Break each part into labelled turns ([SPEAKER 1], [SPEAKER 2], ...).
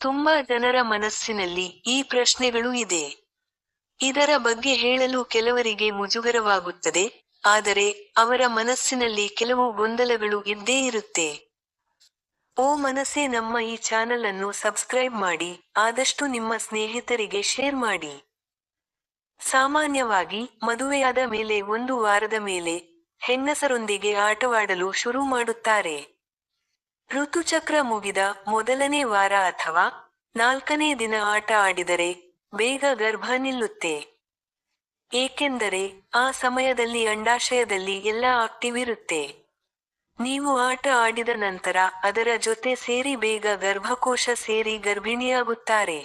[SPEAKER 1] ತುಂಬಾ ಜನರ ಮನಸ್ಸಿನಲ್ಲಿ ಈ ಪ್ರಶ್ನೆಗಳು ಇದೆ. ಇದರ ಬಗ್ಗೆ ಹೇಳಲು ಕೆಲವರಿಗೆ ಮುಜುಗರವಾಗುತ್ತದೆ, ಆದರೆ ಅವರ ಮನಸ್ಸಿನಲ್ಲಿ ಕೆಲವು ಗೊಂದಲಗಳು ಇದ್ದೇ ಇರುತ್ತೆ. ಓ ಮನಸ್ಸೇ, ನಮ್ಮ ಈ ಚಾನಲ್ ಅನ್ನು ಸಬ್ಸ್ಕ್ರೈಬ್ ಮಾಡಿ, ಆದಷ್ಟು ನಿಮ್ಮ ಸ್ನೇಹಿತರಿಗೆ ಶೇರ್ ಮಾಡಿ. ಸಾಮಾನ್ಯವಾಗಿ, ಮದುವೆಯಾದ ಮೇಲೆ ಒಂದು ವಾರದ ಮೇಲೆ ಹೆಂಗಸರೊಂದಿಗೆ ಆಟವಾಡಲು ಶುರು ಮಾಡುತ್ತಾರೆ. ಋತುಚಕ್ರ ಮುಗಿದ ಮೊದಲನೇ ವಾರ ಅಥವಾ ನಾಲ್ಕನೇ ದಿನ ಆಟ ಆಡಿದರೆ ಬೇಗ ಗರ್ಭ ನಿಲ್ಲುತ್ತೆ. ಏಕೆಂದರೆ ಆ ಸಮಯದಲ್ಲಿ ಅಂಡಾಶಯದಲ್ಲಿ ಎಲ್ಲ ಆಕ್ಟಿವ್ ಇರುತ್ತೆ. ನೀವು ಆಟ ಆಡಿದ ನಂತರ ಅದರ ಜೊತೆ ಸೇರಿ ಬೇಗ ಗರ್ಭಕೋಶ ಸೇರಿ ಗರ್ಭಿಣಿಯಾಗುತ್ತಾರೆ.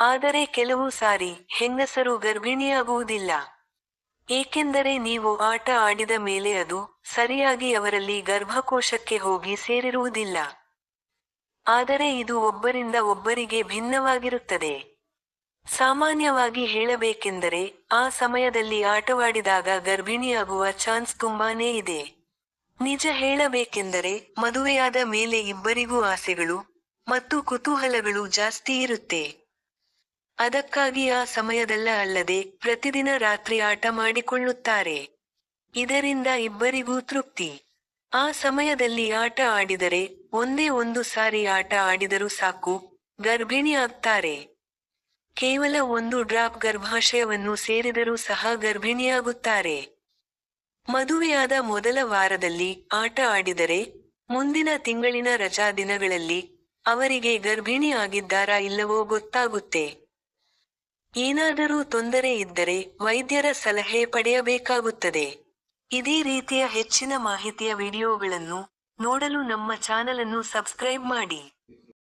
[SPEAKER 1] ಆದರೆ ಕೆಲವು ಸಾರಿ ಹೆಂಗಸರು ಗರ್ಭಿಣಿಯಾಗುವುದಿಲ್ಲ. ಏಕೆಂದರೆ ನೀವು ಆಟ ಆಡಿದ ಮೇಲೆ ಅದು ಸರಿಯಾಗಿ ಅವರಲ್ಲಿ ಗರ್ಭಕೋಶಕ್ಕೆ ಹೋಗಿ ಸೇರಿರುವುದಿಲ್ಲ. ಆದರೆ ಇದು ಒಬ್ಬರಿಂದ ಒಬ್ಬರಿಗೆ ಭಿನ್ನವಾಗಿರುತ್ತದೆ. ಸಾಮಾನ್ಯವಾಗಿ ಹೇಳಬೇಕೆಂದರೆ, ಆ ಸಮಯದಲ್ಲಿ ಆಟವಾಡಿದಾಗ ಗರ್ಭಿಣಿಯಾಗುವ ಚಾನ್ಸ್ ತುಂಬಾನೇ ಇದೆ. ನಿಜ ಹೇಳಬೇಕೆಂದರೆ, ಮದುವೆಯಾದ ಮೇಲೆ ಇಬ್ಬರಿಗೂ ಆಸೆಗಳು ಮತ್ತು ಕುತೂಹಲಗಳು ಜಾಸ್ತಿ ಇರುತ್ತೆ. ಅದಕ್ಕಾಗಿ ಆ ಸಮಯದಲ್ಲ ಅಲ್ಲದೆ ಪ್ರತಿದಿನ ರಾತ್ರಿ ಆಟ ಮಾಡಿಕೊಳ್ಳುತ್ತಾರೆ. ಇದರಿಂದ ಇಬ್ಬರಿಗೂ ತೃಪ್ತಿ. ಆ ಸಮಯದಲ್ಲಿ ಆಟ ಆಡಿದರೆ ಒಂದೇ ಒಂದು ಸಾರಿ ಆಟ ಆಡಿದರೂ ಸಾಕು, ಗರ್ಭಿಣಿ ಆಗ್ತಾರೆ. ಕೇವಲ ಒಂದು ಡ್ರಾಪ್ ಗರ್ಭಾಶಯವನ್ನು ಸೇರಿದರೂ ಸಹ ಗರ್ಭಿಣಿಯಾಗುತ್ತಾರೆ. ಮದುವೆಯಾದ ಮೊದಲ ವಾರದಲ್ಲಿ ಆಟ ಆಡಿದರೆ ಮುಂದಿನ ತಿಂಗಳಿನ ರಜಾ ದಿನಗಳಲ್ಲಿ ಅವರಿಗೆ ಗರ್ಭಿಣಿ ಆಗಿದ್ದಾರಾ ಇಲ್ಲವೋ ಗೊತ್ತಾಗುತ್ತೆ. ಏನಾದರೂ ತೊಂದರೆ ಇದ್ದರೆ ವೈದ್ಯರ ಸಲಹೆ ಪಡೆಯಬೇಕಾಗುತ್ತದೆ. ಇದೇ ರೀತಿಯ ಹೆಚ್ಚಿನ ಮಾಹಿತಿಯ ವಿಡಿಯೋಗಳನ್ನು ನೋಡಲು ನಮ್ಮ ಚಾನಲನ್ನು ಸಬ್ಸ್ಕ್ರೈಬ್ ಮಾಡಿ.